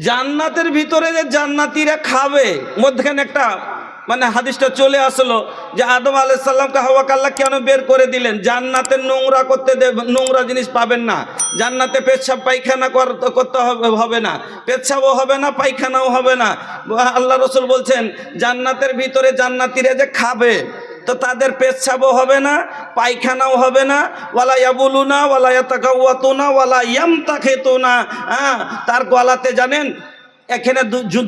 জান্নাতের ভিতরে যে জান্নাতিরা খাবে, মধ্যখানে একটা মানে হাদিসটা চলে আসলো যে আদম আলাইসাল্লামকে হাওয়া কাল্লা কেন বের করে দিলেন? জান্নাতের নোংরা করতে দেব নোংরা জিনিস পাবেন না। জান্নাতে পেচ্ছাপ পায়খানা কর- করতে হবে না। পেচ্ছাবও হবে না, পায়খানাও হবে না। আল্লাহ রসুল বলছেন, জান্নাতের ভিতরে জান্নাতিরা যে খাবে তো তাদের পেচ্ছাবও হবে না, পায়খানাও হবে না, ওয়ালা ইয়াবুলু না ওয়ালা ইয়াতাকাওয়াতু না ওয়ালা ইয়ামতাখিতু না হ্যাঁ তার গলাতে জানেন, এখানে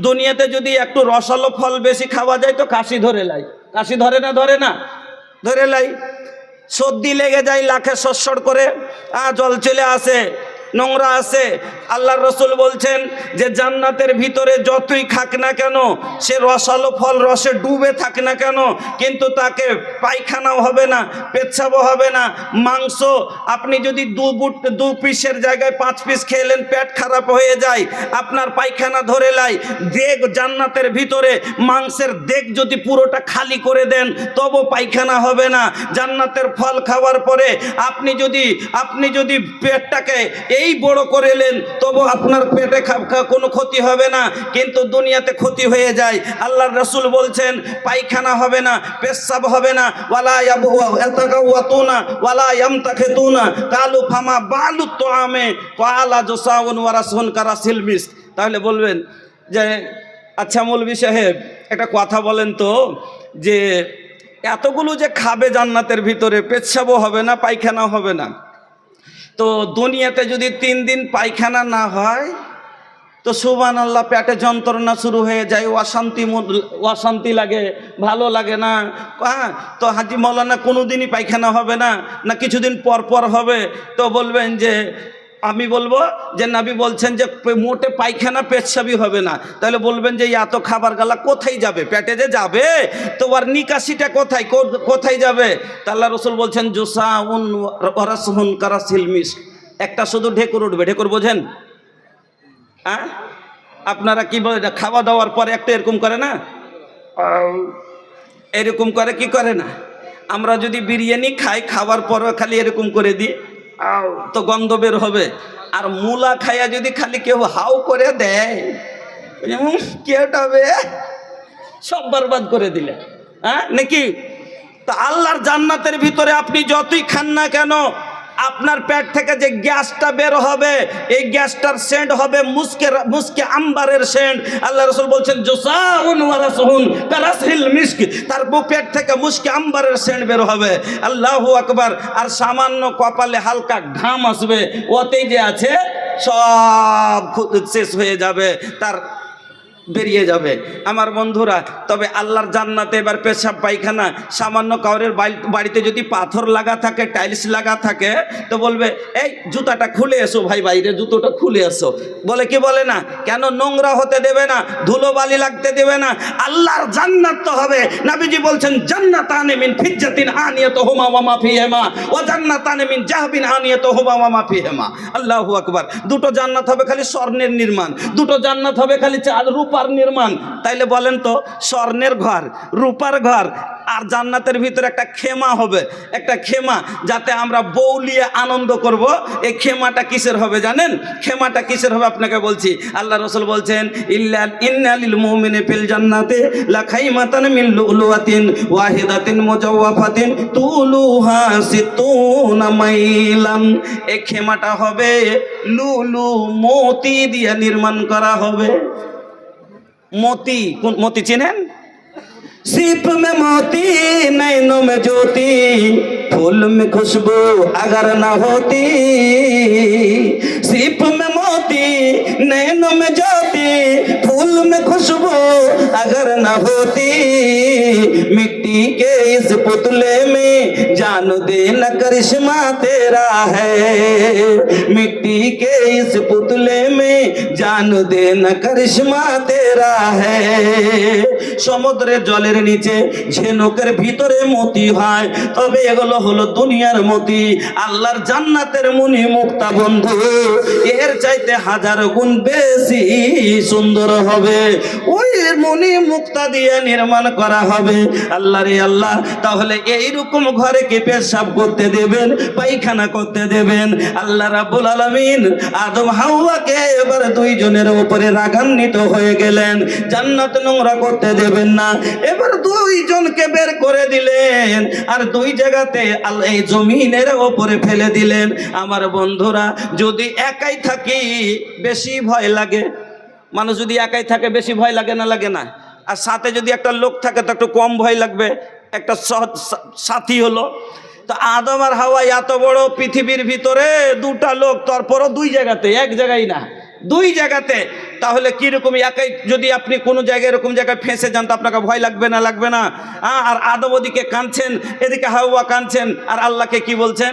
দুনিয়াতে যদি একটু রসালো ফল বেশি খাওয়া যায় তো কাশি ধরে লাই। কাশি ধরে না ধরে না? ধরে লাই। সর্দি লেগে যায়, লাখে সস্বর করে জল চলে আসে। নোংরা আছে। আল্লাহ রসুল বলছেন যে জান্নাতের ভিতরে যতই খাক না কেন, সে রসালো ফল রসে ডুবে থাক না কেন, কিন্তু তাকে পায়খানাও হবে না, পেচ্ছাবও হবে না। মাংস আপনি যদি দু বুট, দু পিসের জায়গায় পাঁচ পিস খেলেন, পেট খারাপ হয়ে যায়, আপনার পায়খানা ধরে লাই। দেগ জান্নাতের ভিতরে, মাংসের দেগ যদি পুরোটা খালি করে দেন, তবু পায়খানা হবে না। জান্নাতের ফল খাওয়ার পরে আপনি যদি আপনি যদি পেটটাকে এই বড় করে এলেন, তবু আপনার পেটে কোনো ক্ষতি হবে না, কিন্তু দুনিয়াতে ক্ষতি হয়ে যায়। আল্লাহর রসুল বলছেন, পায়খানা হবে না, পেশাব হবে না কালু ফামা বালু তোআমে কালা জসাউন ওয়ারাসুন কারাসিল মিস। তাহলে বলবেন যে আচ্ছা মৌলভী সাহেব, একটা কথা বলেন তো, যে এতগুলো যে খাবে জান্নাতের ভিতরে পেচ্ছাবও হবে না, পায়খানাও হবে না। তো দুনিয়াতে যদি তিন দিন পায়খানা না হয়, তো সুবান আল্লাহ পেটে যন্ত্রণা শুরু হয়ে যায়, অশান্তি অশান্তি লাগে, ভালো লাগে না। হ্যাঁ তো হাজি মৌলানা কোনো দিনই পায়খানা হবে না না কিছুদিন পর পর হবে। তো বলবেন যে আমি বলব যে নাবি বলছেন যে মোটে পায়খানা পেচ্ছাবি হবে না। তাহলে বলবেন যে এত খাবার গালা কোথায় যাবে? পেটে যে যাবে? তো নিকাশিটা কোথায়? কোথায় যাবে? তা আল্লাহ রসুল বলছেন জোসা উন ওরাসহুন কারাসিল মিস একটা শুধু ঢেকুর উঠবে। ঢেকুর বোঝেন? হ্যাঁ? আপনারা কি বলে খাওয়া দাওয়ার পরে একটা এরকম করে না? এরকম করে কি করে না? আমরা যদি বিরিয়ানি খাই খাওয়ার পরে খালি এরকম করে দিই। তো গন্ধ বের হবে। আর মূলা খাইয়া যদি খালি কেউ হাউ করে দেয় কেটাবে সব বরবাদ করে দিলে। হ্যাঁ নাকি? তা আল্লাহর জান্নাতের ভিতরে আপনি যতই খান না কেন আপনার পেট থেকে যে গ্যাসটা বের হবে, এই গ্যাসটার সেন্ট হবে মুসকে মুসকে আম্বারের সেন্ট। আল্লাহ রসুল বলছেন, জোসাউন তার পেট থেকে মুসকে আম্বারের সেন্ট বের হবে। আল্লাহ আকবার। আর সামান্য কপালে হালকা ঘাম আসবে, ওতেই যে আছে, সব শেষ হয়ে যাবে। তার বেরিয়ে যাবে। আমার বন্ধুরা, তবে আল্লাহর জান্নাতে এবার পেশাব পায়খানা, সামান্য কাউরের বাড়ি- বাড়িতে যদি পাথর লাগা থাকে, টাইলস লাগা থাকে, তো বলবে, এই, জুতাটা খুলে এসো ভাই, বাইরে জুতোটা খুলে এসো। বলে কি বলে না? কেন নোংরা হতে দেবে না ধুলো বালি লাগতে দেবে না? আল্লাহর জান্নাত তো হবে। নাবিজি বলছেন, জান্নাতানে মিন ফিজ্জাতিন আনিয়াত হুমা ওয়া মা ফিহিমা। ওয়া জান্নাতানে মিন জাহবিন আনিয়াত হুমা ওয়া মা ফিহিমা। আল্লাহু আকবার। দুটো জান্নাত হবে খালি স্বর্ণের নির্মাণ, দুটো জান্নাত হবে খালি চাল রূপার নির্মাণ। তাইলে বলেন তো, স্বর্ণের ঘর, রূপার ঘর আর জান্নাতের ভিতরে একটা খেমা হবে। একটা খেমা যাতে আমরা বৌলিয়ে আনন্দ করব। এই খেমাটা কিসের হবে জানেন? খেমাটা কিসের হবে আপনাকে বলছি। আল্লাহ রসুল বলছেন ইল্লা ইন্নালিল মুমিনে ফিল জান্নাতে লাখাইমাতান মিন লুলুয়াতিন ওয়াহিদাতিন মুজাওয়াফাতিন তুলুহা সিতুনা মাইলান। এই খেমাটা হবে লুলু মতি দিয়ে নির্মাণ করা হবে। मोती मोती चिनेन सिप में मोती नैनो में ज्योति। फूल में खुशबू अगर ना होती। सिप में मोती नैनो में ज्योति। फूल में खुशबू अगर न होती। मिट्टी के इस पुतले में जान देना करिश्मा तेरा है मिट्टी के इस पुतले में जान देना करिश्मा तेरा है সমুদ্রের জলের নিচে ঝিনুকের ভিতরে মতি হয় তবে এগুলো হলো দুনিয়ার মতি আল্লাহর জান্নাতের মুনি মুক্তা বন্ধু এর চাইতে হাজার গুণ বেশি সুন্দর হবে ওই মুনি মুক্তা দিয়ে নির্মাণ করা হবে আল্লাহ রে আল্লাহ, তাহলে এইরকম ঘরে কি পেশাব করতে দেবেন, পায়খানা করতে দেবেন? আল্লাহ রাব্বুল আলামিন আদম হাওয়াকে এবার দুইজনের উপরে রাগান্বিত হয়ে গেলেন। জান্নাত নোংরা করতে দেবেন না। এবার দুইজনকে বের করে দিলেন আর দুই জায়গাতে এই জমিনের ওপরে ফেলে দিলেন। আমার বন্ধুরা, যদি একাই থাকি বেশি ভয় লাগে। মানুষ যদি একাই থাকে, বেশি ভয় লাগে না লাগে না? আর সাথে যদি একটা লোক থাকে তো একটু কম ভয় লাগবে। একটা সাথী হলো। তো আদম আর হাওয়া এত বড় পৃথিবীর ভিতরে দুটা লোক, তারপরও দুই জায়গাতে, এক জায়গায় না, দুই জায়গাতে। তাহলে কীরকম একাই যদি আপনি কোনো জায়গায় এরকম জায়গায় ফেঁসে যান, তো আপনাকে ভয় লাগবে না লাগবে না। আর আদম ওদিকে কাঁদছেন, এদিকে হাওয়া কাঁদছেন, আর আল্লাহকে কি বলছেন?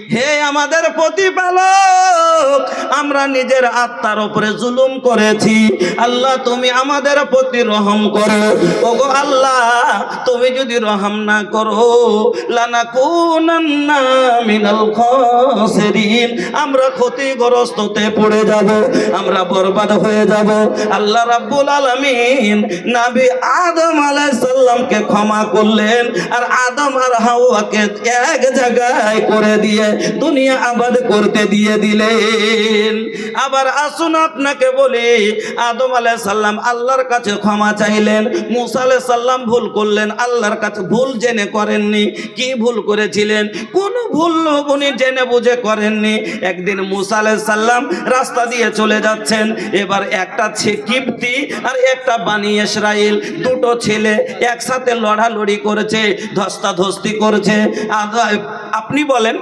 হে আমাদের প্রতিপালক, আমরা নিজের আত্মার উপরে জুলুম করেছি। আল্লাহ, তুমি আমাদের প্রতি রহম করো। ওগো আল্লাহ, তুমি যদি রহম না করো, লানাকুনান্না মিনাল খাসিরিন। আমরা ক্ষতিগ্রস্ততে পড়ে যাব, আমরা বরবাদ হয়ে যাব। আল্লাহ রাব্বুল আলামিন, নবী আদম আলাইহিস সালামকে ক্ষমা করলেন আর আদম আর হাওয়াকে এক জায়গায় করে দিয়ে দুনিয়া আবাদ করতে দিয়ে দিলেন। আবার আসুন আপনাকে বলি, আদম আলাইহিস সালাম আল্লাহর কাছে ক্ষমা চাইলেন, মুসা আলাইহিস সালাম ভুল করলেন, আল্লাহর কাছে ভুল জেনে করেননি। কি ভুল করেছিলেন? কোন ভুল উনি জেনে বুঝে করেননি। একদিন মুসা আলাইহিস সালাম রাস্তা দিয়ে চলে যাচ্ছেন, এবার একটা কিপ্তি আর একটা বানি ইসরাইল, দুটো ছেলে একসাথে লড়ালড়ি করেছে, ধস্তাধস্তি ধস্তি করেছে আপনি বলেন,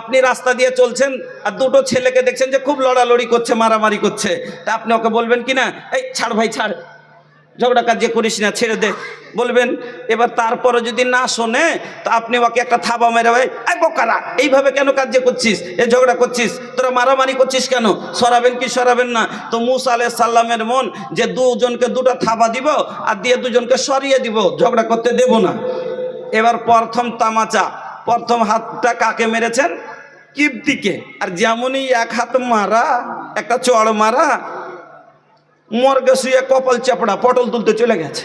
আপনি রাস্তা দিয়ে চলছেন আর দুটো ছেলেকে দেখছেন যে খুব লড়ালড়ি করছে, মারামারি করছে। তা আপনি ওকে বলবেন কি না, এই, ছাড় ভাই, ছাড়। ঝগড়া কাজ যে করিস না, ছেড়ে দে। বলবেন, এবার তারপরে যদি না শোনে, তা আপনি ওকে একটা থাবা মেরে ভাই বোকারা এইভাবে কেন কাজ যে করছিস? এ ঝগড়া করছিস? তোরা মারামারি করছিস কেন? সরাবেন কি সরাবেন না? তো মুসা আলাহ সাল্লামের মন যে দুজনকে দুটো থাবা দিব আর দিয়ে দুজনকে সরিয়ে দিব, ঝগড়া করতে দেব না। এবার প্রথম তামাচা, প্রথম হাতটা কাকে মেরেছেন? কিপ্তিকে আর যেমনই এক হাত মারা, একটা চড় মারা, মর্গে শুয়ে কপাল চাপড়া, পটল তুলতে চলে গেছে।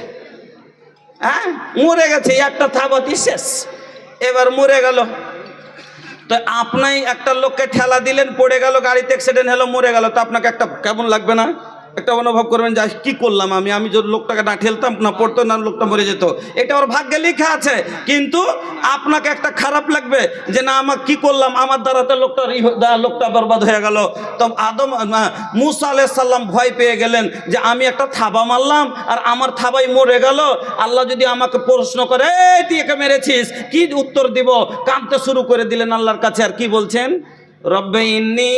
হ্যাঁ? মরে গেছে একটা থাবাতি শেষ। এবার মরে গেল। তো আপনি একটা লোককে ঠেলা দিলেন, পড়ে গেল, গাড়িতে অ্যাক্সিডেন্ট হলো, মরে গেল, তো আপনাকে একটা কেমন লাগবে না? একটা অনুভব করবেন যে কি করলাম আমি? আমি যদি লোকটাকে না ঠেলতাম না পড়তো না লোকটা মরে যেত। এটা ওর ভাগ্যে লেখা আছে। কিন্তু আপনাকে একটা খারাপ লাগবে যে না আমার কি করলাম? আমার দ্বারাতে লোকটা লোকটা বরবাদ হয়ে গেল। তো আদম মুসা আলাইহিস সাল্লাম ভয় পেয়ে গেলেন যে আমি একটা থাবা মারলাম আর আমার থাবাই মরে গেল। আল্লাহ যদি আমাকে প্রশ্ন করে "এই, তুই একে মেরেছিস? কি উত্তর দিব? কাঁদতে শুরু করে দিলেন আল্লাহর কাছে। আর কি বলছেন? রব্বে ইন্নি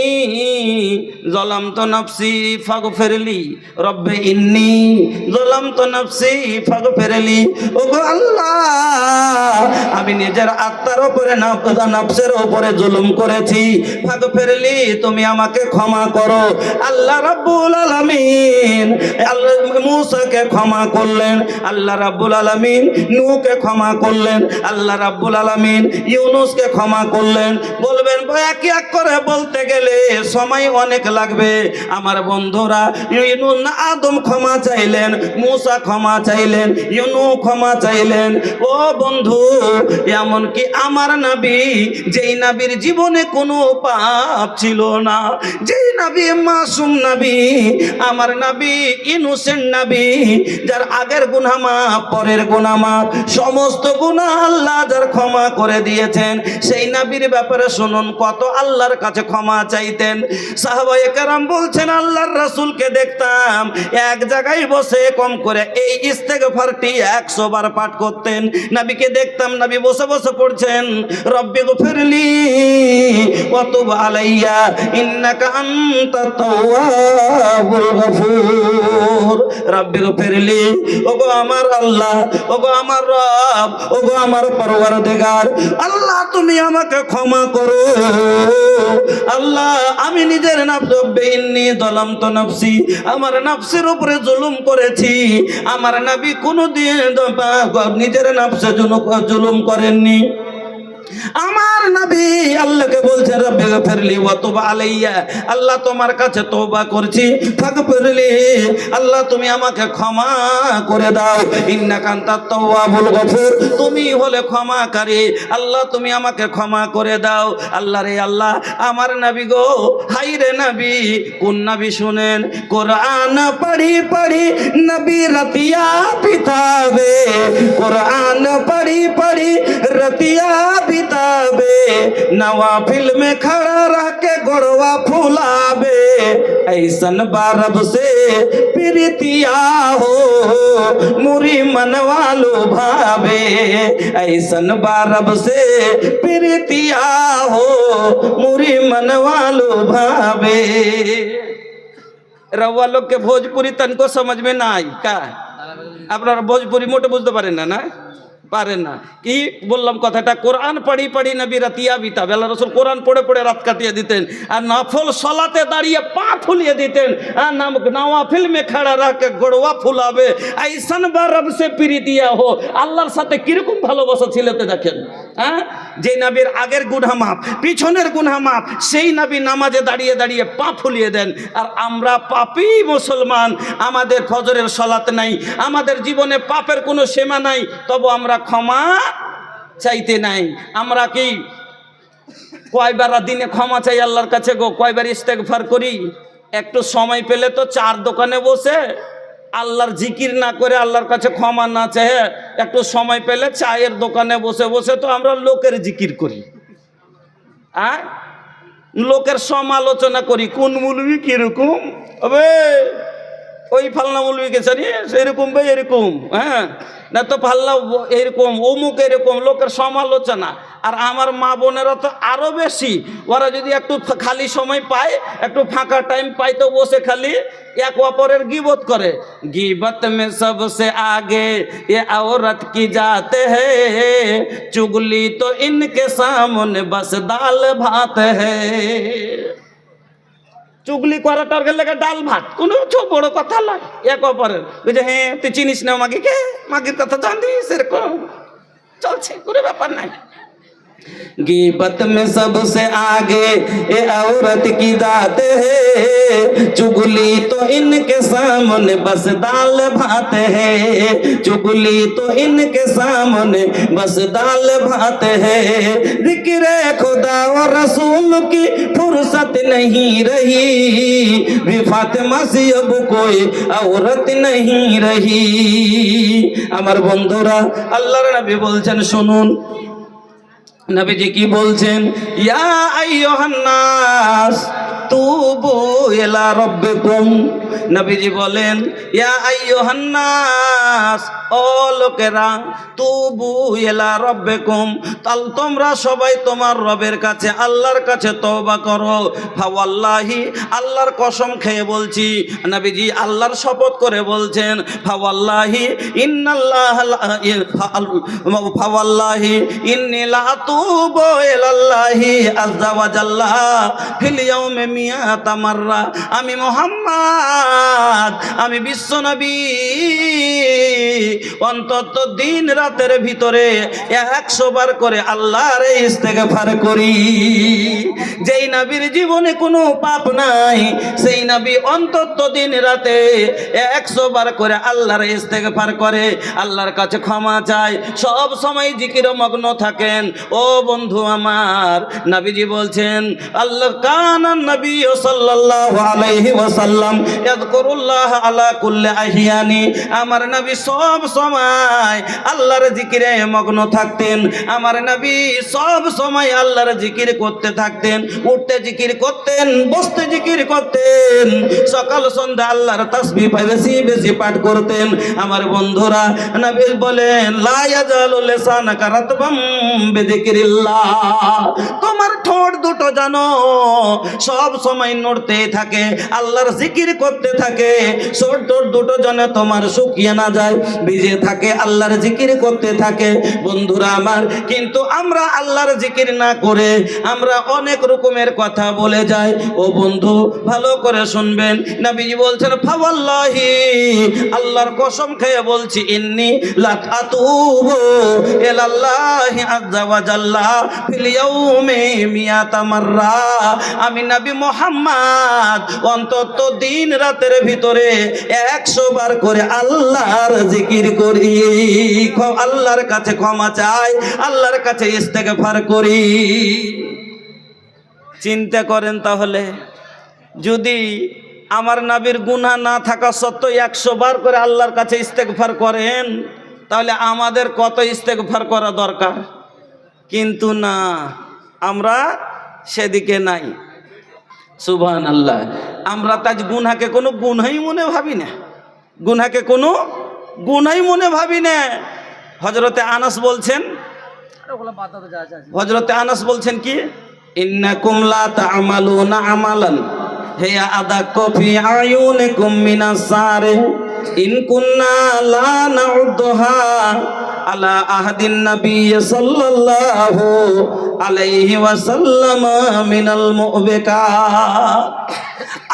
জলাম তো নফসি ফাগ ফেরলি রব্বে ইন্নি জলাম তো নফসি ফাগ ফেরলি ও গো আল্লাহ, আমি নিজের আত্মার উপরে নফসের উপরে জুলুম করেছি। ফাগ ফেরলি তুমি আমাকে ক্ষমা করো। আল্লাহ রাব্বুল আলামিন, আল্লাহ মুসাকে ক্ষমা করলেন। আল্লাহ রাব্বুল আলামিন, নূহকে ক্ষমা করলেন। আল্লাহ রাব্বুল আলামিন, ইউনুসকে ক্ষমা করলেন। বলবেন ভাই এক করে বলতে গেলে সময় অনেক লাগবে। আমার বন্ধুরা ইউনুস না আদম ক্ষমা চাইলেন, মুসা ক্ষমা চাইলেন, ইউনু ক্ষমা চাইলেন। ও বন্ধু, এমনকি আমার নাবি, যেই নাবির জীবনে কোনো পাপ ছিল না, যেই নাবি মাসুম নাবি, আমার নাবি ইনোসেন্ট নাবি, যার আগের গুনামা পরের গুনামা সমস্ত গুনাহ আল্লাহ যার ক্ষমা করে দিয়েছেন, সেই নাবির ব্যাপারে শুনুন, কত আল্লাহর কাছে ক্ষমা চাইতেন। সাহাবাই কারাম বলছেন, আল্লাহর রাসূলকে দেখতাম এক জায়গায় বসে কম করে এই ইস্তেগফারটি একশো বার পাঠ করতেন। নবীকে দেখতাম, নবী বসে বসে পড়ছেন, রব্বি গফিরলি ওয়া তুব আলাইয়া, ইন্নাকা আনতাত তাওয়াবুল গফুর। রাব্বির ফিরলি ওগো আমার আল্লাহ, ওগো আমার রব, ওগো আমার পরওয়ারদিগার, আল্লাহ তুমি আমাকে ক্ষমা করো। আল্লাহ, আমি নিজের নাফসি দলাম তো নাফসি। আমার নাফসের উপরে জুলুম করেছি। আমার নাবি কোনোদিন নিজের নাফসে জুলুম করেননি। আমার নবী আল্লাহকে বলছে, রব্বে ফিরলি ওয়া তুব আলাইয়া। আল্লাহ তোমার কাছে তওবা করছি। ফাগফিরলি, আল্লাহ তুমি আমাকে ক্ষমা করে দাও। ইন্নাকা আনতাত তাওয়াবুল গফুর। তুমি হলে ক্ষমাকারী। আল্লাহ তুমি আমাকে ক্ষমা করে দাও। আল্লাহ রে আল্লাহ, আমার নবী গো হাই রে নবী, কোন নবী শুনেন? কোরআন পড়ি পড়ি, নবী রতিয়া পিতাবে। কোরআন পড়ি পড়ি रतिया बिताबे नवाफिल में खड़ा रह के गोड़वा फुलाबे ऐसन बारब से प्रीतिया हो मुरी मनवालो भावे ऐसन बारब से प्रीतिया हो मुरी मनवालो भावे रवा लोग के भोजपुरी तनको समझ में ना आई का আপনারা ভোজপুরি মোটে বুঝতে পারেন না না পারে না। কি বললাম কথাটা? কোরআন পড়ি পড়ি নবী রাতিয়া বিতা। বেলা রসুল কোরআন পড়ে পড়ে রাত কাটিয়ে দিতেন। আর নাফল সলাতে দাঁড়িয়ে পা ফুলিয়ে দিতেন। আর নোওয়া ফিল্মে খাড়া রাখে, গড়োয়া ফুলাবে। আইসান বা রবসে পিড়ি দিয়া হো। আল্লাহর সাথে কীরকম ভালোবাসা ছিলেতে দেখেন? হ্যাঁ? যে নবীর আগের গুনহা মাপ পিছনের গুনহা মাপ সেই নবী নামাজে দাঁড়িয়ে দাঁড়িয়ে পা ফুলিয়ে দেন। আর আমরা পাপি মুসলমান। আমাদের ফজরের সলাত নাই। আমাদের জীবনে পাপের কোনো সীমা নাই। তবু আমরা ক্ষমা চাইতে নাই। আমরা কি কয়বার দিনে ক্ষমা চাই আল্লাহর কাছে গো? কয়বার ইস্তেগফার করি? একটু সময় পেলে তো চার দোকানে বসে আল্লাহর জিকির না করে আল্লাহর কাছে ক্ষমা না চাহে একটু সময় পেলে চায়ের দোকানে বসে বসে তো আমরা লোকের জিকির করি। আ লোকের সমালোচনা করি। কোন মুলবি কীরকম ওই ফালনা মুলবিকে জানি সেরকম ভাই এরকম হ্যাঁ? না তো পাল্লা এরকম অমুক এরকম লোকের সমালোচনা আর আমার মা বোনেরা তো আরো বেশি ওরা যদি একটু ফা- খালি সময় পায় একটু ফাঁকা টাইম পায় তো বসে খালি এক অপরের গিবত করে গিবত में सबसे आगे ये औरत की जाते हैं चुगली तो इनके सामने बस दाल भात है চুগলি করাটার গেলে ডাল ভাত। কোনো বড় কথা নয় এক অপরের। বুঝে হ্যাঁ তুই চিনিস না মাগিকে? মাগির কথা জানিস এরকম। চলছে, কোনো ব্যাপার নাই। गीबत में सबसे आगे ये औरत की जात है चुगली तो इनके सामने बस दाल भात है चुगली तो इनके सामने बस दाल भात है जिक्र खुदा और रसूल की फुर्सत नहीं रही भी फातिमा से अब कोई औरत नहीं रही আমার বন্ধুরা আল্লাহর নবী বলছেন শুনুন নবীজি কি বলছেন? ইয়া আইয়ুহান্নাস, তুবু ইলা রাব্বিকুম। নবীজি বলেন, ইয়া আইয়ুহান্নাস, ও লোকেরা, তুবু ইলা রাব্বিকুম। তাল তোমরা সবাই তোমার রবের কাছে, আল্লাহর কাছে তওবা করো। ফাওয়াল্লাহি, আল্লাহর কসম খেয়ে বলছি। নবীজি আল্লাহর শপথ করে বলছেন, ফাওয়াল্লাহি, ইন্নাল্লাহ ফাওয়াল্লাহি, ইন্নী লা আমি মুহাম্মদ, আমি বিশ্ব নবী। অন্তত দিন রাতের ভিতরে একশো বার করে আল্লাহর ইস্তেগফার করি। যেই নবীর জীবনে কোনো পাপ নাই, সেই নবী অন্তত দিন রাতে একশো বার করে আল্লাহর ইস্তেগফার করে। আল্লাহর কাছে ক্ষমা চায় সব সময় জিকির মগ্ন থাকেন। ও বন্ধু আমার, নবীজি বলছেন, আল্লাহ কানান নবী সাল্লাল্লাহু আলাইহি ওয়াসাল্লাম, ইয়াযকুরুল্লাহ আলা কুল্লি আহিয়ানি। আমার নবী সব সময় আল্লাহর জিকিরে মগ্ন থাকতেন। আমার নবী সব সময় আল্লাহর জিকির করতে থাকতেন, উঠতে জিকির করতেন, বসতে জিকির করতেন। সকাল, সন্ধ্যা আল্লাহর তাসবিহ বেশি বেশি পাঠ করতেন। আমার বন্ধুরা, নবী বলেন, লা ইয়াজালু লিসানাকা রাতবাম বিযিকরি তোমার ঠোঁট দুটো জানো, সব সময় নড়তে থাকে, আল্লাহর জিকির করতে থাকে, ঠোঁট দুটো জানে তোমার শুকিয়ে না যায়, ভিজে থাকে, আল্লাহর জিকির করতে থাকে। বন্ধুরা আমার, কিন্তু আমরা আল্লাহর জিকির না করে আমরা অনেক রকমের কথা বলে যাই। ও বন্ধু, ভালো করে শুনবেন। নবীজি বলছেন, ফাওয়াল্লাহি, আল্লাহর কসম খেয়ে বলছি, ইন্নি লাতাতুবু ইলাল্লাহি আযজা ওয়া জাল্লা ফিল ইয়াউমি মিয়াতা মাররা। আমি নবী মোহাম্মদ, অন্তত দিন রাতের ভিতরে একশো বার করে আল্লাহর জিকির করি। আল্লাহর কাছে ক্ষমা চাই, আল্লাহর কাছে ইস্তেগফার করি। চিন্তা করেন তাহলে, যদি আমার নাবির গুনাহ না থাকা সত্ত্বেও একশো বার করে আল্লাহর কাছে ইস্তেগফার করেন, তাহলে আমাদের কত ইস্তেগফার করা দরকার? কিন্তু না, আমরা সেদিকে নাই। সুবহান আল্লাহ আমরা তাজ গুনহাকে কোনো গুনহাই মনে ভাবি না। গুনহাকে কোনো গুনহাই মনে ভাবি না। হজরতে আনাস বলছেন হজরতে আনাস বলছেন কি? ইন্নাকুম লা তা'মালুনা আমালান। হিয়া আদাক্কু ফি আয়ুনিকুম মিনাস সারে। আলা আহাদিন নবী সাল্লাল্লাহু আলাইহি ওয়াসাল্লাম মিনাল মুবিকাত।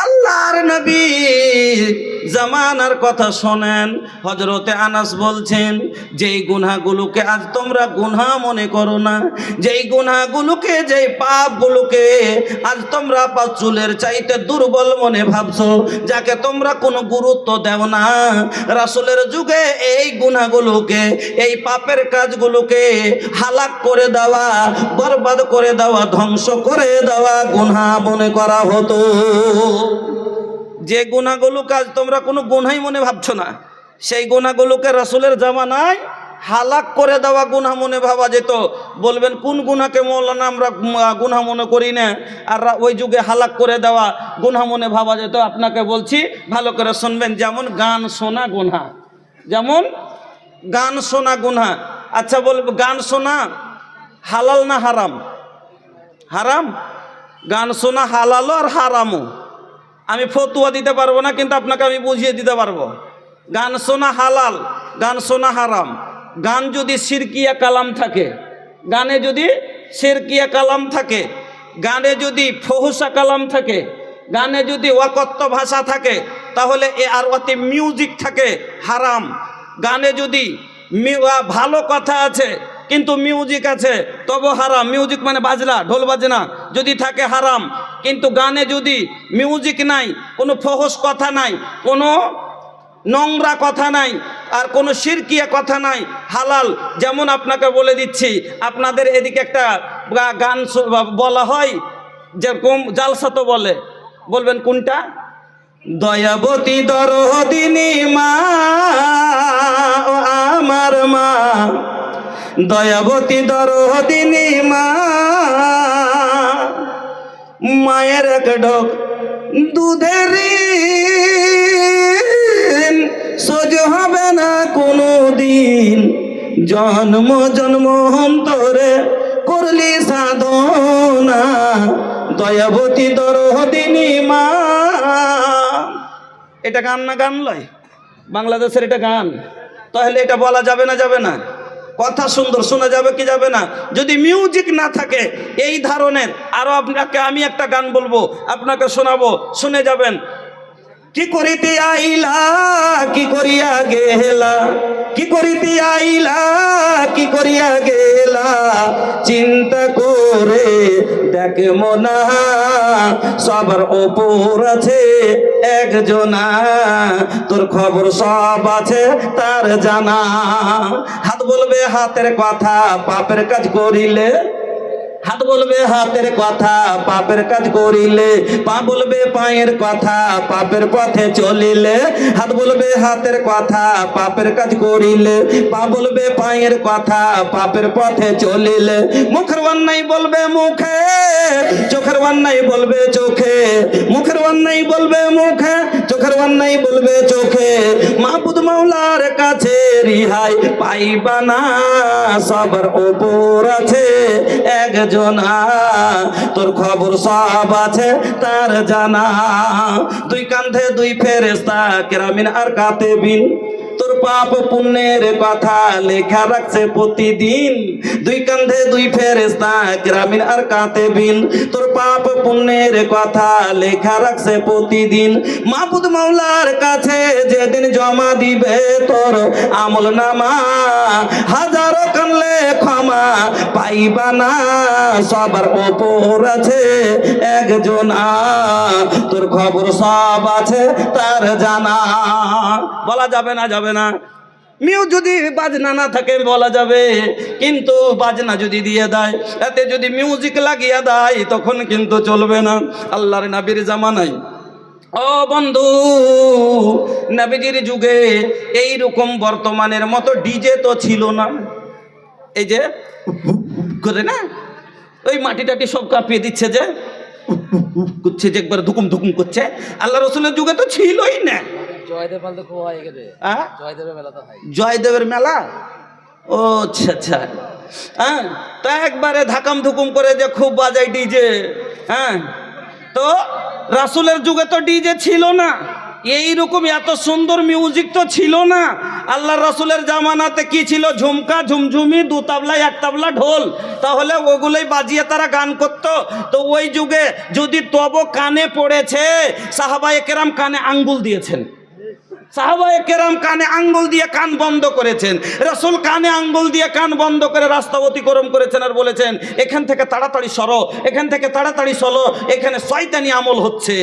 আল্লাহর নবী জামানার কথা শোনেন হজরতে আনাস বলছেন, যেই গুনাহগুলোকে আজ তোমরা গুনাহ মনে করো না, যেই গুনাহগুলোকে, যেই পাপগুলোকে আজ তোমরা পা চুলের চাইতে দুর্বল মনে ভাবছ, যাকে তোমরা কোনো গুরুত্ব দেও না, রাসুলের যুগে এই গুনাগুলোকে এই পাপের কাজগুলোকে হালাক করে দেওয়া, বরবাদ করে দেওয়া, ধ্বংস করে দেওয়া গুনাহ মনে করা হতো। যে গুণাগুলো কাজ তোমরা কোনো গুনাই মনে ভাবছ না। সেই গুণাগুলোকে রসুলের জামানায় হালাক করে দেওয়া গুনা মনে ভাবা যেত। বলবেন, কোন গুনাকে মৌলানা আমরা গুনা মনে করি না। আর ওই যুগে হালাক করে দেওয়া গুনা মনে ভাবা যেত। আপনাকে বলছি, ভালো করে শুনবেন, যেমন গান শোনা গুনা যেমন গান শোনা গুনা আচ্ছা বলব গান শোনা হালাল না হারাম? হারাম? গান শোনা হালালও আর হারামও। আমি ফতুয়া দিতে পারব না, কিন্তু আপনাকে আমি বুঝিয়ে দিতে পারব। গান শোনা হালাল, গান শোনা হারাম। গান যদি সিরকিয়া কালাম থাকে, গানে যদি সিরকিয়া কালাম থাকে, গানে যদি ফহুসা কালাম থাকে, গানে যদি ওয়াকত্ত ভাষা থাকে, তাহলে এ আর অতি মিউজিক থাকে হারাম। গানে যদি ভালো কথা আছে কিন্তু মিউজিক আছে। তবে হারাম। মিউজিক মানে বাজনা, ঢোল বাজনা। যদি থাকে হারাম। কিন্তু গানে যদি মিউজিক নাই, কোনো ফহস কথা নাই, কোনো নোংরা কথা নাই, আর কোনো শিরকিয়া কথা নাই, হালাল, যেমন আপনাকে বলে দিচ্ছি, আপনাদের এদিকে একটা গান বলা হয়, যেরকম জালসা তো বলে। বলবেন কোনটা? দয়াবতী দরদিনী মা আমার মা। দয়াবতী দরদিনী মা। মায়ের এক ডক দুধের সহ্য হবে না কোনো দিন জন্ম জন্ম অন্তরে করলি সাধনা। দয়াবতী দরদিনী মা। এটা গান না গান লয়? বাংলাদেশের এটা গান। তাহলে এটা বলা যাবে না যাবে না? কথা সুন্দর, শোনা যাবে কি যাবে না? যদি মিউজিক না থাকে, এই ধরনের আরও আপনাকে আমি একটা গান বলব, আপনাকে শোনাবো, শুনে যাবেন। কি করিতে আইলা, কি করিয়া গেলা? কি করিতে আইলা, কি করিয়া গেলা? চিন্তা করে দেখ মনা, সবার ওপর আছে একজনা। তোর খবর সব আছে, তার জানা। হাত বলবে হাতের কথা, পাপের কাজ করিলে হাত বলবে হাতের কথা, পাপের কাজ করিলে, পা বলবে পায়ের কথা, পাপের পথে চলিলে। হাত বলবে হাতের কথা, পাপের কাজ করিলে, পা বলবে পায়ের কথা, পাপের পথে চলিলে। মুখের অন্যায় বলবে মুখে, চোখের অন্যায় বলবে চোখে। মুখের অন্যায় বলবে মুখে, চোখের অন্যায় বলবে চোখে। মাহবুদ মাওলার কাছে রিহাই পাইবানা সবার ওপর আছে একজনা তোর খবর সব আছে, তার জানা। দুই কান্ধে দুই ফেরেস্তা কেরামিন আর কাতে বিন পাপ পুণ্যের কথা লেখা রাখছে প্রতিদিন। দুই কান্ধে দুই ফেরেস্তা গ্রামীণ আর কাতে বিন তোর পাপ পুণ্যের কথা লেখা রাখছে প্রতিদিন। মাহবুদ মাওলার কাছে যেদিন জমা দিবে তোর আমল নামা, হাজারো কানলে ক্ষমা পাইবা না। সবার ওপর আছে একজন তোর খবর সব আছে তার জানা। বলা যাবে না যাবে না। মিউ যদি বাজনা না থাকে বলা যাবে, কিন্তু বাজনা যদি দিয়ে দেয় এতে যদি মিউজিক লাগিয়ে দেয়, তখন কিন্তু চলবে না। আল্লাহর নাবির জামানাই ও বন্ধু, নবীজির যুগে এই রকম বর্তমানের মতো ডিজে তো ছিল না। এই যে করে না? ওই মাটি টাটি সব কাঁপিয়ে দিচ্ছে যে করছে যে, একবার ধুকুম ধুকুম করছে। আল্লাহ রসুলের যুগে তো ছিলই না। হয় জয়দেবের মেলা তো জয়দেবের মেলা? ও আচ্ছা আচ্ছা হ্যাঁ? তা একবারে ধাকাম ধুকুম করে যে খুব বাজাই ডিজে। হ্যাঁ? তো রাসুলের যুগে তো ডিজে ছিল না। এইরকম এত সুন্দর মিউজিক তো ছিল না। আল্লাহ রাসুলের জামানাতে কি ছিল? ঝুমকা ঝুমঝুমি দু তাবলা এক তাবলা ঢোল। তাহলে ওগুলোই বাজিয়ে তারা গান করত। তো ওই যুগে যদি তব কানে পড়েছে সাহাবায়ে কেরাম কানে আঙ্গুল দিয়েছেন। সাহাবায়ে কেরাম কানে আঙ্গুল দিয়ে কান বন্ধ করেছেন, রসুল কানে আঙ্গুল দিয়ে কান বন্ধ করে রাস্তা অতিক্রম করেছেন আর বলেছেন, এখান থেকে তাড়াতাড়ি সরো, এখান থেকে তাড়াতাড়ি সরো, এখানে শয়তানি আমল হচ্ছে।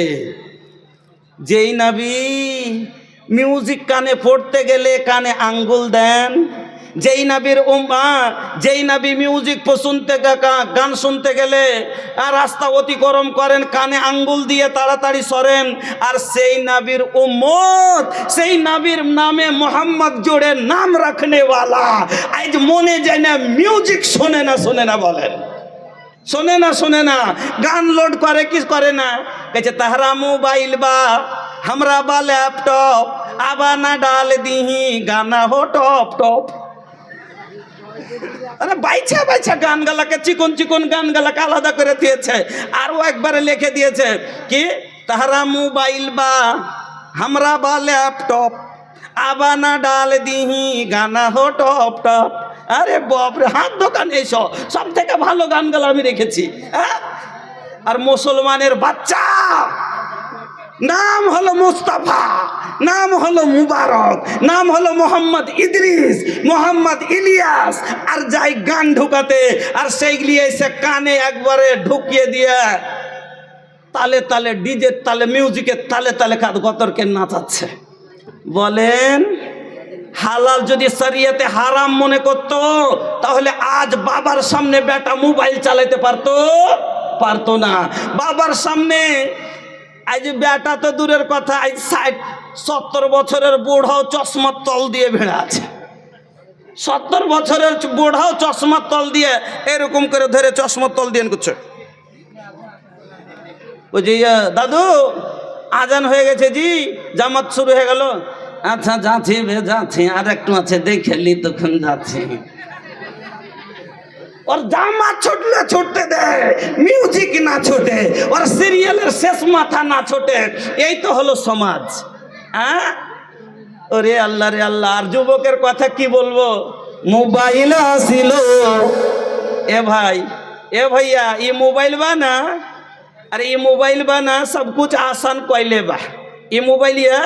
যেই নাবি মিউজিক কানে পড়তে গেলে কানে আঙ্গুল দেন যেই নাবির উম্মা যেই নাবি মিউজিক শুনতে গা- গা- গান শুনতে গেলে আর রাস্তা অতিক্রম করেন কানে আঙ্গুল দিয়ে তাড়াতাড়ি সরেন আর সেই নাবির উম্মত সেই নাবির নামে মোহাম্মদ জোড়ে নাম রাখনেওয়ালা আজ মনে যায় না মিউজিক শোনে না শোনে না বলেন শোনে না শোনে না গান লোড করে কি করে না কেছে তাহারা মোবাইল বা हमरा बा लैपटॉप आबा ना डाल दीही गाना हो टॉप टॉप মানে বাইছা বাইছা, গান গালাকে, চিকন চিকন গান গালাকে আলাদা করে দিয়েছে। আরও একবারে লিখে দিয়েছে, কি? তাহারা মোবাইল বা, হামরা বা ল্যাপটপ আবা না ডাল দিহি, গানা হো টপ টপ। আরে বাপরে হাত দোকান এসো। সব থেকে ভালো গান গালা আমি রেখেছি হ্যাঁ? আর মুসলমানের বাচ্চা, নাম হলো মুস্তাফা। নাম হলো মুবারক, নাম হলো মোহাম্মদ ইদ্রিস, মোহাম্মদ ইলিয়াস। আর যাই গান ঢুকাতে, আর সেইগুলি এসে কানে একবারে ঢুকিয়ে দিয়ে তালে তালে, ডিজের তালে, মিউজিকের তালে তালে কাদ গতরকে নাচাচ্ছে। বলেন, হালাল যদি শরিয়াতে হারাম মনে করত, তাহলে আজ বাবার সামনে বেটা মোবাইল চালাতে পারতো? পারতো না। বাবার সামনে আজ বেটা তো দূরের কথা আজ ষাট, সত্তর বছরের বুড়াও চশমার তল দিয়ে ভেড়া আছে। সত্তর বছরের বুড়াও চশমার তল দিয়ে এরকম করে ধরে চশমার তল দিয়ে করছে ওই যে দাদু, আজান হয়ে গেছে জি, জামাত শুরু হয়ে গেল। আচ্ছা যাচ্ছি বে, যাচ্ছি, আর একটু আছে, দেখে লি তখন যাচ্ছি। ওর জামা ছুটলে ছুটতে দে মিউজিক না ছোটে ওর সিরিয়ালের শেষ মাথা না ছোটে এই তো হলো সমাজ হ্যাঁ ওরে আল্লাহ রে আল্লাহ আর যুবকের কথা কি বলবো মোবাইল আসিল এ ভাই ए भैया ये मोबाइल बा ना अरे ये मोबाइल बा ना सब कुछ आसान कोयले बा ये मोबाइल ये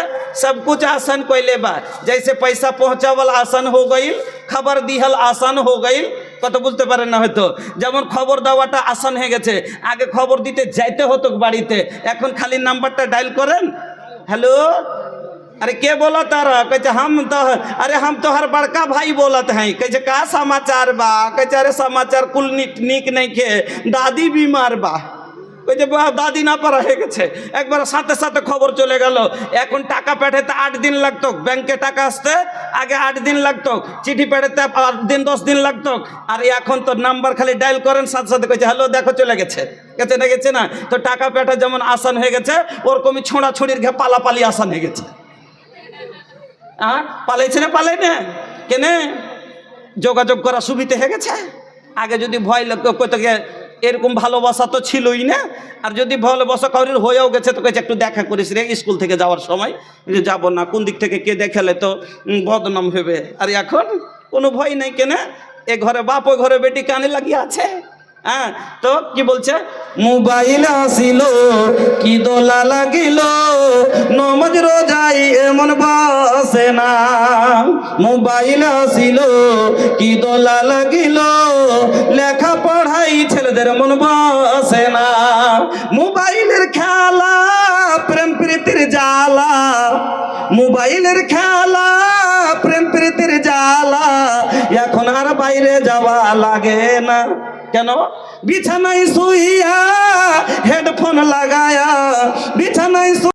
सब कुछ आसान कोयले बा जैसे पैसा पहुँचावल आसान हो गई खबर दिहल आसान हो गई কত বুঝতে পারেন না হয়তো যেমন খবর দেওয়াটা আসান হয়ে গেছে আগে খবর দিতে যাইতে হতো বাড়িতে এখন খালি নাম্বারটা ডায়াল করেন হ্যালো अरे के बोला तारा कहते हम तो अरे हम तो हर बड़का भाई बोलत हैं कहते का समाचार बा कहते अरे समाचार कुल निक निक नहीं के दादी बीमार बा কইছে বা দাদি না পারা হয়ে গেছে। একবার সাথে সাথে খবর চলে গেল। এখন টাকা পাঠাতে আট দিন লাগতো। ব্যাংকে টাকা আসতে আগে আট দিন লাগতো। চিঠি পাঠাতে আট দিন, দশ দিন লাগতো। আর এখন তো নাম্বার খালি ডায়াল করেন, সাথে সাথে কইছে, হ্যালো, দেখো চলে গেছে। গেছে না গেছে না? তো টাকা পাঠা যেমন আসান হয়ে গেছে, ওরকমই ছোঁড়া ছুড়ির ঘে পালাপালি আসান হয়ে গেছে। হ্যাঁ পালাইছে না, পালাই না? কেনে? যোগাযোগ করা সুবিধে হয়ে গেছে? আগে যদি ভয় লাগতো তোকে এরকম ভালোবাসা তো ছিলই না। আর যদি ভালোবাসা কারোর হয়েও গেছে, তোকে একটু দেখা করিস রে, স্কুল থেকে যাওয়ার সময়। যে যাব না, কোন দিক থেকে কে দেখালে তো বদনাম হবে আর এখন কোনো ভয় নেই কেনে? এ ঘরে বাপ ও ঘরে বেটি কানে লাগিয়ে আছে? হ্যাঁ তো কি বলছে? মোবাইল আসিল, কি দোলা লাগিল, নমাজ রোজাই এমন বসে না। মোবাইল আসিল, কি দোলা লাগিল, লেখা পড়াই ছেলেদের মন বসে না। মোবাইলের খেলা, প্রেম প্রীতির জ্বালা। মোবাইলের খেলা, প্রেম প্রীতির জ্বালা। এখন আর বাইরে যাওয়া লাগে না। কেন? বিছানায় শুইয়া হেডফোন লাগায়া বিছানায়